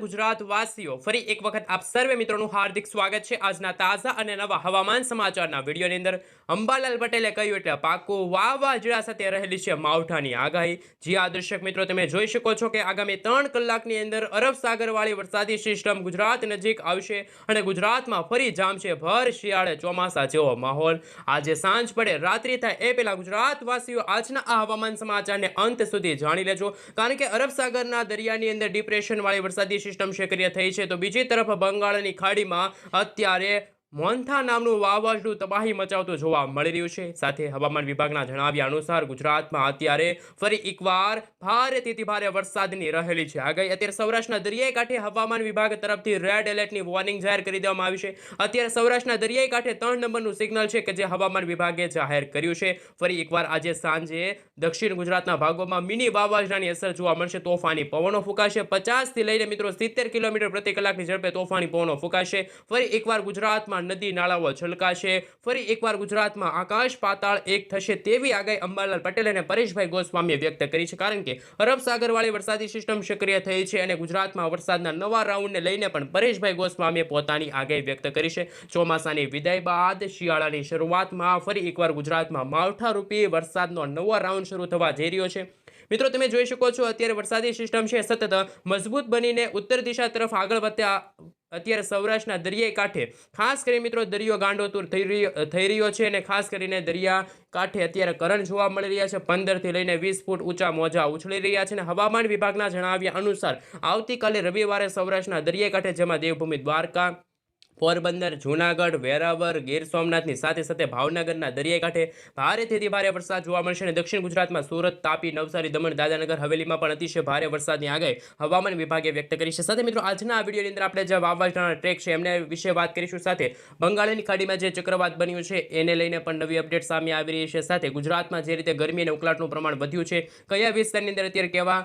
ગુજરાત વાસીઓ ફરી એક વખત આપ સર્વે મિત્રોનું હાર્દિક સ્વાગત છે. આજના તાજા અને નવા હવામાન સમાચારના વિડીયોની અંદર અંબાલાલ પટેલે કહ્યું એટલે પાકો વાવાઝોડા સાથે રહેલી છે માવઠાની આગાહી. જી આ મિત્રો, તમે જોઈ શકો છો કે આગામી ત્રણ કલાકની અંદર અરબ સાગરવાળી વરસાદી સિસ્ટમ ગુજરાત નજીક આવશે અને ગુજરાતમાં ફરી જામશે ભર શિયાળે ચોમાસા જેવો માહોલ. આજે સાંજ પડે, રાત્રિ થાય એ પહેલાં ગુજરાતવાસીઓ આજના આ હવામાન સમાચારને અંત સુધી જાણી લેજો. કારણ કે અરબ સાગરના દરિયાની અંદર ડિપ્રેશન વાળી વરસાદી સિસ્ટમ સક્રિય થઈ છે. તો બીજી તરફ બંગાળની ખાડીમાં અત્યારે મોન્થા નામનું વાવાઝોડું તબાહી મચાવતું જોવા મળી રહ્યું છે. સાથે હવામાન વિભાગના જણાવ્યા અનુસાર ગુજરાતમાં અત્યારે ફરી એકવાર ભારેથી ભારે વરસાદની રહેલી છે. આગાહી અત્યારે સૌરાષ્ટ્રના દરિયાઈ કાંઠે હવામાન વિભાગ તરફથી રેડ એલર્ટની વોર્નિંગ જાહેર કરી દેવામાં આવી છે. અત્યારે સૌરાષ્ટ્રના દરિયાઈ કાંઠે ત્રણ નંબરનું સિગ્નલ છે કે જે હવામાન વિભાગે જાહેર કર્યું છે. ફરી એકવાર આજે સાંજે દક્ષિણ ગુજરાતના ભાગોમાં મિની વાવાઝોડાની અસર જોવા મળશે. તોફાની પવનો ફૂંકાશે. પચાસથી લઈને મિત્રો સિત્તેર કિલોમીટર પ્રતિ કલાકની ઝડપે તોફાની પવનો ફૂંકાશે. ફરી એકવાર ગુજરાતમાં નદી નાળાઓ છલકાશે. ફરી એકવાર ગુજરાતમાં આકાશ પાતાળ એક થશે તેવી આગાહી અંબાલાલ પટેલ અને પરેશભાઈ ગોસ્વામીએ વ્યક્ત કરી છે. કારણ કે અરબ સાગરવાળી વરસાદી સિસ્ટમ સક્રિય થઈ છે અને ગુજરાતમાં વરસાદના નવા રાઉન્ડને લઈને પણ પરેશભાઈ ગોસ્વામીએ પોતાની આગાહી વ્યક્ત કરી છે. ચોમાસાની વિદાય બાદ શિયાળાની શરૂઆતમાં ફરી એકવાર ગુજરાતમાં માવઠારૂપી વરસાદનો નવો રાઉન્ડ શરૂ થવા જઈ રહ્યો છે. મિત્રો, તમે જોઈ શકો છો અત્યારે વરસાદી સિસ્ટમ છે. સતત મજબૂત બનીને ઉત્તર દિશા તરફ આગળ વધતા અત્યારે સૌરાષ્ટ્રના દરિયાઈ કાંઠે. ખાસ કરી મિત્રો, દરિયો ગાંડોતુર થઈ રહ્યો થઈ રહ્યો છે અને ખાસ કરીને દરિયા કાંઠે અત્યારે કરંટ જોવા મળી રહ્યા છે. પંદરથી લઈને વીસ ફૂટ ઊંચા મોજા ઉછળી રહ્યા છે અને હવામાન વિભાગના જણાવ્યા અનુસાર આવતીકાલે રવિવારે સૌરાષ્ટ્રના દરિયાઈ કાંઠે, જેમાં દેવભૂમિ દ્વારકા પોરબંદર, જૂનાગઢ વેરાવર ગીર સોમનાથની સાથે સાથે ભાવનગરના દરિયાઈ કાંઠે ભારેથી ભારે વરસાદ જોવા મળશે અને દક્ષિણ ગુજરાતમાં સુરત, તાપી, નવસારી, દમણ દાદાનગર હવેલીમાં પણ અતિશય ભારે વરસાદની આગાહી હવામાન વિભાગે વ્યક્ત કરી છે. સાથે મિત્રો, આજના આ વિડીયોની અંદર આપણે જે વાવાઝોડાના ટ્રેક છે એમને વિશે વાત કરીશું. સાથે બંગાળની ખાડીમાં જે ચક્રવાત બન્યું છે એને લઈને પણ નવી અપડેટ સામે આવી રહી છે. સાથે ગુજરાતમાં જે રીતે ગરમી અને ઉકળાટનું પ્રમાણ વધ્યું છે, કયા વિસ્તારની અંદર અત્યારે કેવા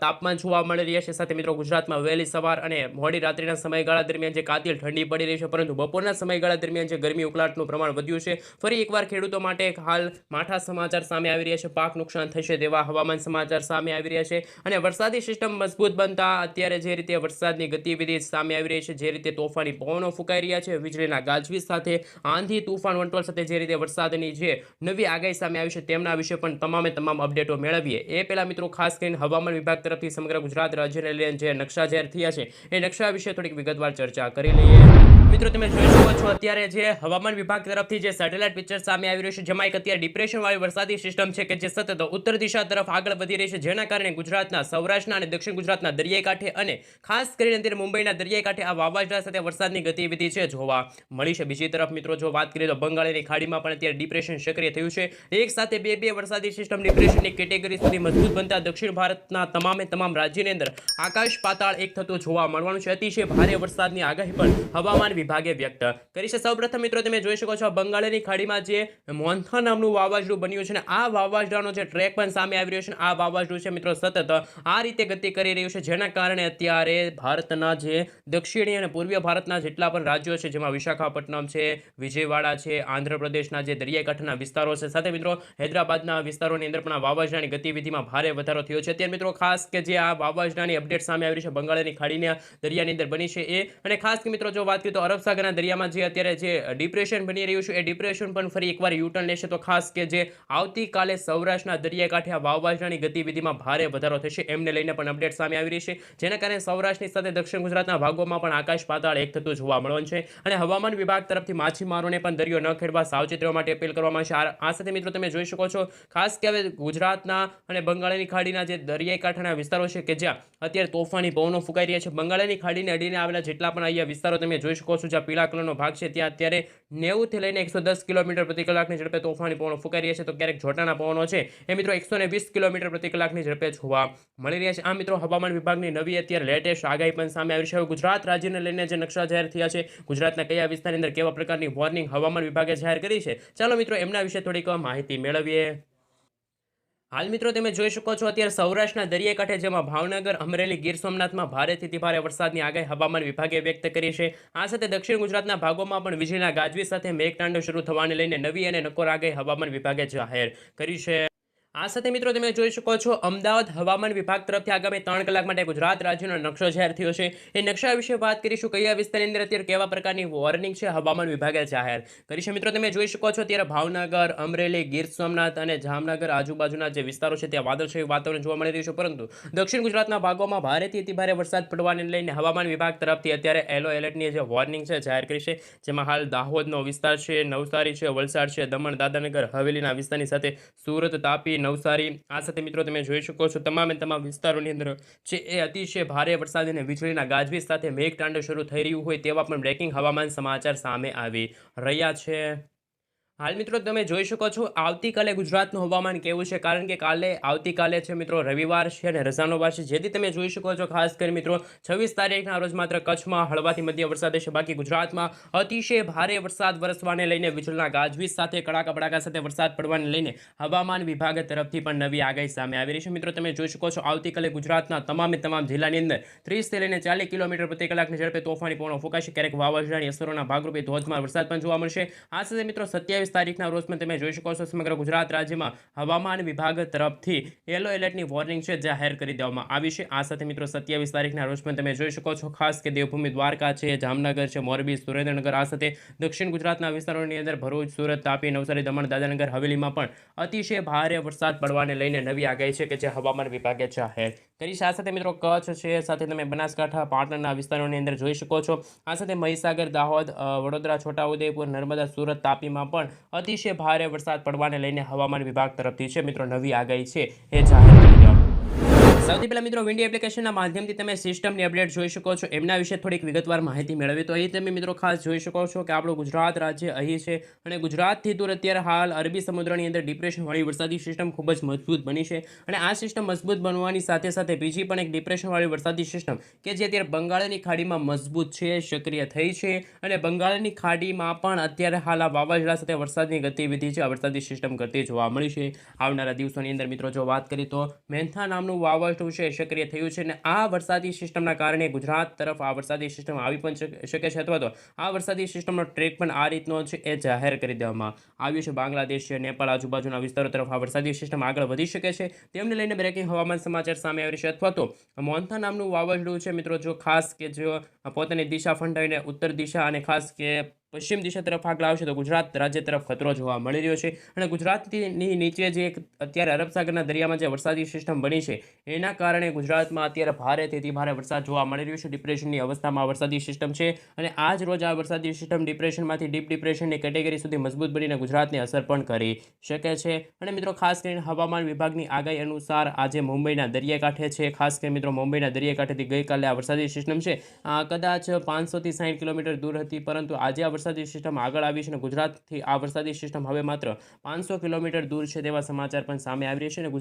તાપમાન જોવા મળી રહ્યા છે. સાથે મિત્રો ગુજરાતમાં વહેલી સવાર અને મોડી રાત્રિના સમયગાળા દરમિયાન જે કાતિલ ઠંડી પડી રહી છે, પરંતુ બપોરના સમયગાળા દરમિયાન જે ગરમી ઉકળાટનું પ્રમાણ વધ્યું છે, ફરી એકવાર ખેડૂતો માટે હાલ માઠા સમાચાર સામે આવી રહ્યા છે. પાક નુકસાન થશે તેવા હવામાન સમાચાર સામે આવી રહ્યા છે અને વરસાદી સિસ્ટમ મજબૂત બનતા અત્યારે જે રીતે વરસાદની ગતિવિધિ સામે આવી રહી છે, જે રીતે તોફાની પવનો ફૂંકાઈ રહ્યા છે, વીજળીના ગાજવીજ સાથે, આંધી, તુફાન વંટોળ સાથે જે રીતે વરસાદની જે નવી આગાહી સામે આવી છે, તેમના વિશે પણ તમામે તમામ અપડેટો મેળવીએ. એ પહેલાં મિત્રો ખાસ કરીને હવામાન વિભાગ તરફથી સમગ્ર ગુજરાત રાજ્યને લઈને જે નકશા જાહેર થયા છે, એ નકશા વિશે થોડીક વિગતવાર ચર્ચા કરી લઈએ. મિત્રો, તમે જોઈ શકો છો અત્યારે જે હવામાન વિભાગ તરફથી જે સેટેલાઇટ પિક્ચર સામે આવી રહ્યું છે, જેમાં એક અત્યારે ડિપ્રેશનવાળી વરસાદી સિસ્ટમ છે કે જે સતત ઉત્તર દિશા તરફ આગળ વધી રહી છે, જેના કારણે ગુજરાતના સૌરાષ્ટ્રના અને દક્ષિણ ગુજરાતના દરિયાઈ અને ખાસ કરીને અત્યારે મુંબઈના દરિયાઈ આ વાવાઝોડા સાથે વરસાદની ગતિવિધિ છે જોવા મળી છે. બીજી તરફ મિત્રો, જો વાત કરીએ તો બંગાળની ખાડીમાં પણ અત્યારે ડિપ્રેશન સક્રિય થયું છે. એક સાથે બે બે વરસાદી સિસ્ટમ ડિપ્રેશનની કેટેગરી સુધી મજબૂત બનતા દક્ષિણ ભારતના તમામે તમામ રાજ્યની અંદર આકાશ પાતાળ એક થતું જોવા મળવાનું છે. અતિશય ભારે વરસાદની આગાહી પણ હવામાન વિભાગે વ્યક્ત કરી છે. સૌપ્રથમ મિત્રો, તમે જોઈ શકો છો બંગાળની ખાડીમાં જે મોન્થા નામનું વાવાઝોડું બન્યું છે અને આ વાવાઝોડાનો જે ટ્રેક પણ સામે આવી રહ્યો છે આ વાવાઝોડું છે મિત્રો સતત આ રીતે ગતિ કરી રહ્યું છે, જેના કારણે અત્યારે ભારતના જે દક્ષિણી અને પૂર્વીય ભારતના જેટલા પણ રાજ્યો છે, જેમાં વિશાખાપટ્ટનમ છે, વિજયવાડા છે, આંધ્રપ્રદેશના જે દરિયાકાંઠાના વિસ્તારો છે. સાથે મિત્રો, હૈદરાબાદના વિસ્તારોની અંદર પણ આ વાવાઝોડાની ગતિવિધિમાં ભારે વધારો થયો છે. અત્યારે મિત્રો, ખાસ કે જે આ વાવાઝોડાની અપડેટ સામે આવી રહી છે, બંગાળની ખાડીના દરિયાની અંદર બની છે એ. અને ખાસ કે મિત્રો, જો વાત કરીએ તો અરબ દરિયામાં જે અત્યારે જે ડિપ્રેશન બની રહ્યું છે, એ ડિપ્રેશન પણ ફરી એકવાર યુટર્ન લેશે. તો ખાસ કે જે આવતીકાલે સૌરાષ્ટ્રના દરિયાકાંઠે આ વાવાઝોડાની ગતિવિધિમાં ભારે વધારો થશે. એમને લઈને પણ અપડેટ સામે આવી રહી છે. જેના કારણે સૌરાષ્ટ્રની સાથે દક્ષિણ ગુજરાતના ભાગોમાં પણ આકાશ પાતાળ એક થતું જોવા મળવાનું છે. અને હવામાન વિભાગ તરફથી માછીમારોને પણ દરિયો ન ખેડવા સાવચેત રહેવા માટે અપીલ કરવામાં આવશે આ સાથે મિત્રો તમે જોઈ શકો છો, ખાસ કે હવે ગુજરાતના અને બંગાળની ખાડીના જે દરિયાઈ કાંઠાના વિસ્તારો છે કે જ્યાં અત્યારે તોફાની પવનો ફૂંકાઈ રહ્યા છે. બંગાળની ખાડીને અડીને આવેલા જેટલા પણ અહીંયા વિસ્તારો તમે જોઈ શકો છો જ્યાં પીળા કલરનો ભાગ છે, ત્યાં અત્યારે નેવુંથી લઈને એકસો દસ કિલોમીટર પ્રતિ કલાકની ઝડપે તોફાની પવનો ફૂંકાઈ છે. તો ક્યારેક જોટાના પવનો છે. એ મિત્રો એકસો વીસ કિલોમીટર પ્રતિ કલાકની ઝડપે જોવા મળી રહ્યા છે. આ મિત્રો હવામાન વિભાગની નવી અત્યારે લેટેસ્ટ આગાહી પણ સામે આવી છે. ગુજરાત રાજ્યને લઈને જે નકશા જાહેર થયા છે, ગુજરાતના કયા વિસ્તારની અંદર કેવા પ્રકારની વોર્નિંગ હવામાન વિભાગે જાહેર કરી છે, ચાલો મિત્રો એમના વિશે થોડીક માહિતી મેળવીએ. હાલ મિત્રો તમે જોઈ શકો છો, અત્યારે સૌરાષ્ટ્રના દરિયાકાંઠે, જેમાં ભાવનગર, અમરેલી, ગીર સોમનાથમાં ભારેથી ભારે વરસાદની આગાહી હવામાન વિભાગે વ્યક્ત કરી છે. આ સાથે દક્ષિણ ગુજરાતના ભાગોમાં પણ વીજળીના ગાજવી સાથે મેઘતાંડવ શરૂ થવાને લઈને નવી અને નકોર આગાહી હવામાન વિભાગે જાહેર કરી છે. આ સાથે મિત્રો તમે જોઈ શકો છો, અમદાવાદ હવામાન વિભાગ તરફથી આગામી ત્રણ કલાક માટે ગુજરાત રાજ્યનો નકશો જાહેર થયો છે. એ નકશા વિશે વાત કરીશું કયા વિસ્તારની અંદર અત્યારે કેવા પ્રકારની વોર્નિંગ છે હવામાન વિભાગે જાહેર. કરી છે મિત્રો તમે જોઈ શકો છો અત્યારે ભાવનગર, અમરેલી, ગીર સોમનાથ અને જામનગર આજુબાજુના જે વિસ્તારો છે ત્યાં વાદળછાયું વાતાવરણ જોવા મળી રહ્યું છે. પરંતુ દક્ષિણ ગુજરાતના ભાગોમાં ભારેથી અતિભારે વરસાદ પડવાને લઈને હવામાન વિભાગ તરફથી અત્યારે એલો એલર્ટની જે વોર્નિંગ છે જાહેર કરી છે. જેમાં હાલ દાહોદનો વિસ્તાર છે, નવસારી છે, વલસાડ છે, દમણ દાદાનગર હવેલીના વિસ્તારની સાથે સુરત, તાપી નવસારી. આ સાથે મિત્રો તમે જોઈ શકો છો, તમામે તમામ વિસ્તારોની અંદર છે એ અતિશય ભારે વરસાદ અને વીજળીના ગાજવીજ સાથે મેઘતાંડવ શરૂ થઈ રહ્યું હોય તેવા પણ બ્રેકિંગ હવામાન સમાચાર સામે આવી રહ્યા છે. હાલ મિત્રો તમે જોઈ શકો છો, આવતીકાલે ગુજરાતનું હવામાન કેવું છે? કારણ કે કાલે, આવતીકાલે છે મિત્રો રવિવાર છે અને રજાનો વાર છે. જેથી તમે જોઈ શકો છો, ખાસ કરી મિત્રો, છવ્વીસ તારીખના રોજ માત્ર કચ્છમાં હળવાથી મધ્ય વરસાદ હશે. બાકી ગુજરાતમાં અતિશય ભારે વરસાદ વરસવાને લઈને વીજળીના ગાજવીજ સાથે, કડાકા બડાકા સાથે વરસાદ પડવાને લઈને હવામાન વિભાગ તરફથી પણ નવી આગાહી સામે આવી રહી છે. મિત્રો તમે જોઈ શકો છો, આવતીકાલે ગુજરાતના તમામે તમામ જિલ્લાની અંદર ત્રીસથી લઈને ચાલીસ કિલોમીટર પ્રતિ કલાકની ઝડપે તોફાની પવનો ફૂંકાશે. ક્યારેક વાવાઝોડાની અસરોના ભાગરૂપે ધોધમાર વરસાદ પણ જોવા મળશે. આ સાથે મિત્રો સત્યાવીસ તારીખના રોજ તમે જોઈ શકો છો સમગ્ર ગુજરાત રાજ્યમાં હવામાન વિભાગ તરફથી યલો એલર્ટની વોર્નિંગ છે જાહેર કરી દેવામાં આવી છે. આ સાથે મિત્રો સત્યાવીસ તારીખના રોજ તમે જોઈ શકો છો ખાસ કે દેવભૂમિ દ્વારકા છે, જામનગર છે, મોરબી, સુરેન્દ્રનગર, આ સાથે દક્ષિણ ગુજરાતના વિસ્તારોની અંદર ભરૂચ, સુરત, તાપી, નવસારી, દમણ દાદાનગર હવેલીમાં પણ અતિશય ભારે વરસાદ પડવાને લઈને નવી આગાહી છે કે જે હવામાન વિભાગે જાહેર કરી આ સાથે મિત્રો કચ્છ છે, સાથે તમે બનાસકાંઠા, પાટણના વિસ્તારોની અંદર જોઈ શકો છો. આ સાથે મહીસાગર, દાહોદ વડોદરા, છોટાઉદેપુર, નર્મદા, સુરત, તાપીમાં પણ અતિશય ભારે વરસાદ પડવાને લઈને હવામાન વિભાગ તરફથી છે. મિત્રો, નવી આગાહી છે એ જાહેર સૌથી પહેલા મિત્રો વિન્ડી એપ્લિકેશનના માધ્યમથી તમે સિસ્ટમની અપડેટ જોઈ શકો છો. એમના વિશે થોડીક વિગતવાર માહિતી મેળવી. તો અહીં તમે મિત્રો ખાસ જોઈ શકો છો કે આપણું ગુજરાત રાજ્ય અહીં છે અને ગુજરાતથી દૂર અત્યારે હાલ અરબી સમુદ્રની અંદર ડિપ્રેશનવાળી વરસાદી સિસ્ટમ ખૂબ જ મજબૂત બની છે. અને આ સિસ્ટમ મજબૂત બનવાની સાથે સાથે બીજી પણ એક ડિપ્રેશનવાળી વરસાદી સિસ્ટમ કે જે અત્યારે બંગાળની ખાડીમાં મજબૂત છે, સક્રિય થઈ છે અને બંગાળની ખાડીમાં પણ અત્યારે હાલ આ વાવાઝોડા સાથે વરસાદની ગતિવિધિ છે. આ વરસાદી સિસ્ટમ કરતી જોવા મળી છે. આવનારા દિવસોની અંદર મિત્રો જો વાત કરીએ તો મેન્થા નામનું વાવાઝોડું છે, સક્રિય થયું છે અને આ વરસાદી સિસ્ટમના કારણે ગુજરાત તરફ આ વરસાદી સિસ્ટમ આવી પણ શકે છે અથવા તો આ વરસાદી સિસ્ટમનો ટ્રેક પણ આ રીતનો છે એ જાહેર કરી દેવામાં આવ્યું છે. બાંગ્લાદેશ છે નેપાળ આજુબાજુના વિસ્તારો તરફ આ વરસાદી સિસ્ટમ આગળ વધી શકે છે. તેમને લઈને બ્રેકિંગ હવામાન સમાચાર સામે આવી છે અથવા તો મોન્થા નામનું વાવાઝોડું છે. મિત્રો, જો ખાસ કે જો પોતાની દિશા ફંડાવીને ઉત્તર દિશા અને ખાસ કે પશ્ચિમ દિશા તરફ આગળ આવશે તો ગુજરાત રાજ્ય તરફ ખતરો જોવા મળી રહ્યો છે. અને ગુજરાતની નીચે જે અત્યારે અરબ સાગરના દરિયામાં જે વરસાદી સિસ્ટમ બની છે, એના કારણે ગુજરાતમાં અત્યારે ભારેથી અતિ ભારે વરસાદ જોવા મળી રહ્યો છે. ડિપ્રેશનની અવસ્થામાં વરસાદી સિસ્ટમ છે અને આજ રોજ આ વરસાદી સિસ્ટમ ડિપ્રેશનમાંથી ડીપ ડિપ્રેશનની કેટેગરી સુધી મજબૂત બનીને ગુજરાતને અસર પણ કરી શકે છે. અને મિત્રો, ખાસ કરીને હવામાન વિભાગની આગાહી અનુસાર આજે મુંબઈના દરિયાકાંઠે છે. ખાસ કરીને મિત્રો, મુંબઈના દરિયાકાંઠેથી ગઈકાલે આ વરસાદી સિસ્ટમ છે. કદાચ પાંચસોથી સાઠ કિલોમીટર દૂર હતી, પરંતુ આજે આ વરસાદી સિસ્ટમ આગળ આવી છે અને ગુજરાતથી આ વરસાદી સિસ્ટમ હવે માત્ર પાંચસો કિલોમીટર દૂર છે તેવા સમાચાર પણ સામે આવી રહ્યા છે અને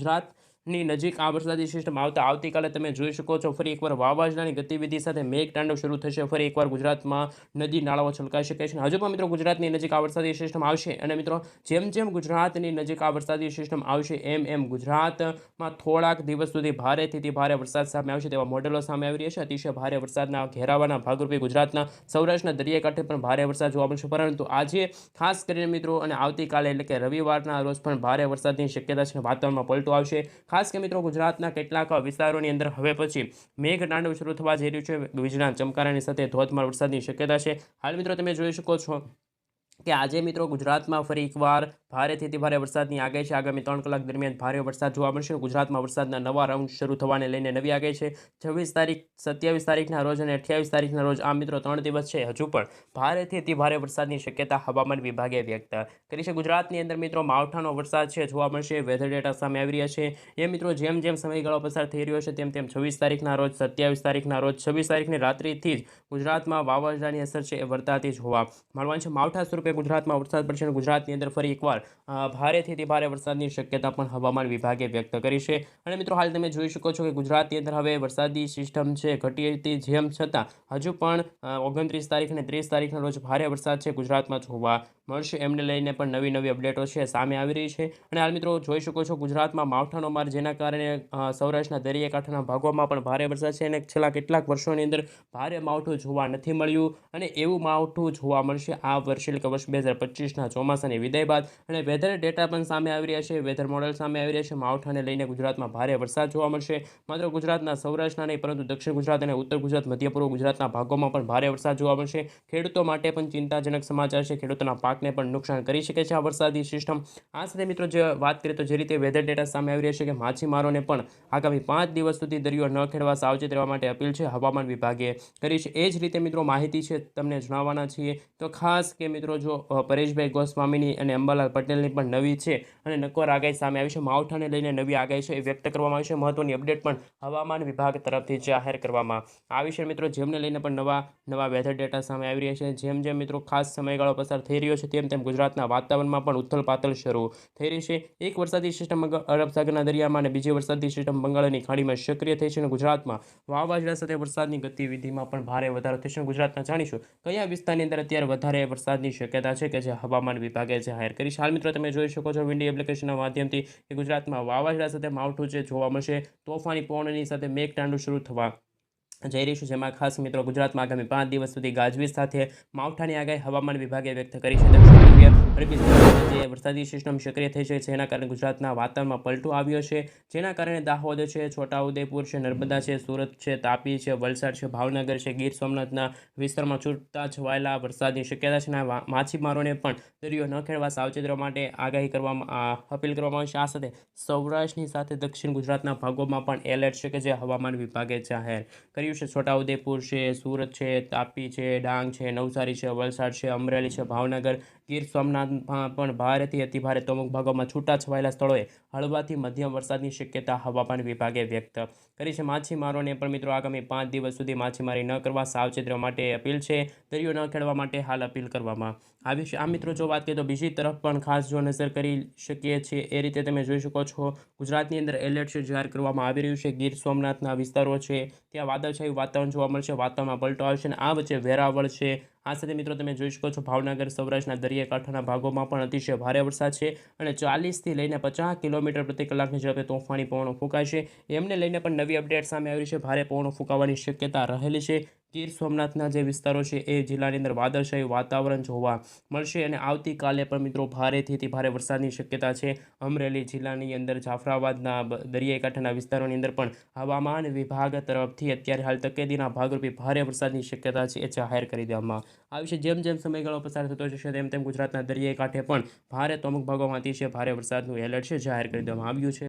ગુજરાતની નજીક આ વરસાદી સિસ્ટમ આવતા આવતીકાલે તમે જોઈ શકો છો, ફરી એકવાર વાવાઝોડાની ગતિવિધિ સાથે મેઘતાંડવ શરૂ થશે. ફરી એકવાર ગુજરાતમાં નદી નાળાઓ છલકાઈ શકે છે. હજુ પણ મિત્રો ગુજરાતની નજીક આ વરસાદી સિસ્ટમ આવશે અને મિત્રો જેમ જેમ ગુજરાતની નજીક આ વરસાદી સિસ્ટમ આવશે, એમ એમ ગુજરાતમાં થોડાક દિવસ સુધી ભારેથી ભારે વરસાદ સામે આવશે તેવા મોડેલો સામે આવી રહ્યા છે. અતિશય ભારે વરસાદના ઘેરાવાના ભાગરૂપે ગુજરાતના સૌરાષ્ટ્રના દરિયાકાંઠે પણ ભારે વરસાદ જોવા મળશે. પરંતુ આજે ખાસ કરીને મિત્રો અને આવતીકાલે એટલે કે રવિવારના રોજ પણ ભારે વરસાદની શક્યતા છે વાતાવરણમાં પલટો આવશે. ખાસ કે મિત્રો ગુજરાતના કેટલાક વિસ્તારોની અંદર હવે પછી મેઘતાંડવ શરૂ થવા જઈ રહ્યું છે. વીજળીના ચમકારાની સાથે ધોધમાર વરસાદની શક્યતા છે. હાલ મિત્રો તમે જોઈ શકો છો કે આજે મિત્રો ગુજરાતમાં ફરી એકવાર ભારેથી અતિ ભારે વરસાદની આગાહી છે. આગામી ત્રણ કલાક દરમિયાન ભારે વરસાદ જોવા મળશે ગુજરાતમાં વરસાદના નવા રાઉન્ડ શરૂ થવાને લઈને નવી આગાહી છે. છવ્વીસ તારીખ, સત્યાવીસ તારીખના રોજ અને અઠ્યાવીસ તારીખના રોજ આ મિત્રો ત્રણ દિવસ છે. હજુ પણ ભારેથી અતિ ભારે વરસાદની શક્યતા હવામાન વિભાગે વ્યક્ત કરી છે. ગુજરાતની અંદર મિત્રો માવઠાનો વરસાદ છે, જોવા મળશે. વેધર ડેટા સામે આવી રહ્યા છે. એ મિત્રો જેમ જેમ સમયગાળો પસાર થઈ રહ્યો છે, તેમ તેમ છવ્વીસ તારીખના રોજ, સત્યાવીસ તારીખના રોજ, છવ્વીસ તારીખની રાત્રિથી જ ગુજરાતમાં વાવાઝોડાની અસર છે એ વર્તાતી જોવા મળવાની છે. માવઠા સ્વરૂપે ગુજરાતમાં વરસાદ પડશે અને ગુજરાતની અંદર ફરી એકવાર ભારેથી ભારે વરસાદની શક્યતા પણ હવામાન વિભાગે વ્યક્ત કરી છે. અને મિત્રો, હાલ તમે જોઈ શકો છો કે ગુજરાતની અંદર હવે વરસાદી સિસ્ટમ છે, ઘટી હતી જેમ છતાં હજુ પણ ઓગણત્રીસ તારીખ અને ત્રીસ તારીખના રોજ ભારે વરસાદ છે ગુજરાતમાં જોવા મળશે. એમને લઈને પણ નવી નવી અપડેટો છે, સામે આવી રહી છે. અને હાલ મિત્રો, જોઈ શકો છો ગુજરાતમાં માવઠાનો માર જેના કારણે સૌરાષ્ટ્રના દરિયાકાંઠાના ભાગોમાં પણ ભારે વરસાદ છે અને છેલ્લા કેટલાક વર્ષોની અંદર ભારે માવઠું જોવા નથી મળ્યું અને એવું માવઠું જોવા મળશે આ વર્ષે, એટલે કે વર્ષ બે હજાર પચીસના ચોમાસાની વિદાય બાદ અને વેધર ડેટા પણ સામે આવી રહ્યા છે. વેધર મોડલ સામે આવી રહ્યા છે. માવઠાને લઈને ગુજરાતમાં ભારે વરસાદ જોવા મળશે. માત્ર ગુજરાતના સૌરાષ્ટ્રના નહીં, પરંતુ દક્ષિણ ગુજરાત અને ઉત્તર ગુજરાત, મધ્યપૂર્વ ગુજરાતના ભાગોમાં પણ ભારે વરસાદ જોવા મળશે. ખેડૂતો માટે પણ ચિંતાજનક સમાચાર છે. ખેડૂતોના પાકને પણ નુકસાન કરી શકે છે આ વરસાદી સિસ્ટમ આ સાથે મિત્રો, જે વાત કરીએ તો જે રીતે વેધર ડેટા સામે આવી રહ્યા છે કે માછીમારોને પણ આગામી પાંચ દિવસ સુધી દરિયો ન ખેડવા સાવચેત રહેવા માટે અપીલ છે હવામાન વિભાગે કરી છે. એ જ રીતે મિત્રો માહિતી છે, તમને જણાવવાના છીએ. તો ખાસ કે મિત્રો જો પરેશભાઈ ગોસ્વામીની અને અંબાલાલ પટેલની પણ નવી છે અને નક્કોર આગાહી સામે આવી છે. માવઠાને લઈને નવી આગાહી છે એ વ્યક્ત કરવામાં આવી છે. મહત્વની અપડેટ પણ હવામાન વિભાગ તરફથી જાહેર કરવામાં આવી છે. મિત્રો, જેમને લઈને પણ નવા નવા વેધર ડેટા સામે આવી રહ્યા છે. જેમ જેમ મિત્રો ખાસ સમયગાળો પસાર થઈ રહ્યો છે, તેમ તેમ ગુજરાતના વાતાવરણમાં પણ ઉથલપાથલ શરૂ થઈ રહી છે. એક વરસાદી સિસ્ટમ અરબ સાગરના દરિયામાં અને બીજી વરસાદી સિસ્ટમ બંગાળની ખાડીમાં સક્રિય થઈ છે અને ગુજરાતમાં વાવાઝોડા સાથે વરસાદની ગતિવિધિમાં પણ ભારે વધારો થશે ગુજરાતમાં જાણીશું કયા વિસ્તારની અંદર અત્યારે વધારે વરસાદની શક્યતા છે કે જે હવામાન વિભાગે જાહેર કરી છે. હાલ મિત્રો તમે જોઈ શકો છો વિન્ડી એપ્લિકેશનના માધ્યમથી કે ગુજરાતમાં વાવાઝોડા સાથે માવઠું છે જોવા મળશે, તોફાની પવનની સાથે મેઘતાંડુ શરૂ થવા જઈ રહીશું જેમાં ખાસ મિત્રો ગુજરાતમાં આગામી પાંચ દિવસ સુધી ગાજવીજ સાથે માવઠાની આગાહી હવામાન વિભાગે વ્યક્ત કરી છે. જે વરસાદી સિસ્ટમ સક્રિય થઈ છે, જેના કારણે ગુજરાતના વાતાવરણમાં પલટો આવ્યો છે. જેના કારણે દાહોદ છે, છોટાઉદેપુર છે, નર્મદા છે, સુરત છે, તાપી છે, વલસાડ છે, ભાવનગર છે, ગીર સોમનાથના વિસ્તારમાં છૂટતા છવાયેલા વરસાદની શક્યતા છે અને માછીમારોને પણ દરિયો ન ખેડવા સાવચેત રહેવા માટે આગાહી કરવામાં અપીલ કરવામાં આવી છે. આ સાથે સૌરાષ્ટ્રની સાથે દક્ષિણ ગુજરાતના ભાગોમાં પણ એલર્ટ છે કે જે હવામાન વિભાગે જાહેર કર્યું છે? છોટાઉદેપુર છે, સુરત છે, તાપી છે, ડાંગ છે, નવસારી છે, વલસાડ છે, અમરેલી છે, ભાવનગર ગીર સોમનાથમાં પણ ભારેથી અતિભારે તો અમુક ભાગોમાં છૂટા છવાયેલા સ્થળોએ હળવાથી મધ્યમ વરસાદની શક્યતા હવામાન વિભાગે વ્યક્ત કરી છે. માછીમારોને પણ મિત્રો આગામી પાંચ દિવસ સુધી માછીમારી ન કરવા સાવચેત માટે અપીલ છે. દરિયો ન ખેડવા માટે હાલ અપીલ કરવામાં આવી છે. આ મિત્રો જો વાત કરીએ તો બીજી તરફ પણ ખાસ જો નજર કરી શકીએ છીએ એ રીતે તમે જોઈ શકો છો, ગુજરાતની અંદર એલર્ટ જાહેર કરવામાં આવી રહ્યું છે. ગીર સોમનાથના વિસ્તારો છે, ત્યાં વાદળછાયું વાતાવરણ જોવા મળશે, વાતાવરણમાં પલટો આવશે અને આ વચ્ચે વેરાવળ છે આ સાથે મિત્રો તમે જોઈ શકો છો ભાવનગર, સૌરાષ્ટ્રના દરિયાકાંઠાના ભાગોમાં પણ અતિશય ભારે વરસાદ છે અને ચાલીસથી લઈને પચાસ કિલોમીટર પ્રતિ કલાકની ઝડપે તોફાની પવનો ફૂંકાશે એમને લઈને પણ નવી અપડેટ સામે આવી છે. ભારે પવનો ફૂંકાવાની શક્યતા રહેલી છે. ગીર સોમનાથના જે વિસ્તારો છે એ જિલ્લાની અંદર વાદળશાહી વાતાવરણ જોવા મળશે અને આવતીકાલે પણ મિત્રો ભારેથી ભારે વરસાદની શક્યતા છે. અમરેલી જિલ્લાની અંદર જાફરાબાદના બ- વિસ્તારોની અંદર પણ હવામાન વિભાગ તરફથી અત્યારે હાલ તકેદીના ભાગરૂપે ભારે વરસાદની શક્યતા છે એ જાહેર કરી દેવામાં આવી છે. જેમ જેમ સમયગાળો પસાર થતો જશે તેમ તેમ ગુજરાતના દરિયાઈ કાંઠે પણ ભારે તો અમુક ભાગોમાં અતિશય ભારે વરસાદનું એલર્ટ છે જાહેર કરી દેવામાં આવ્યું છે.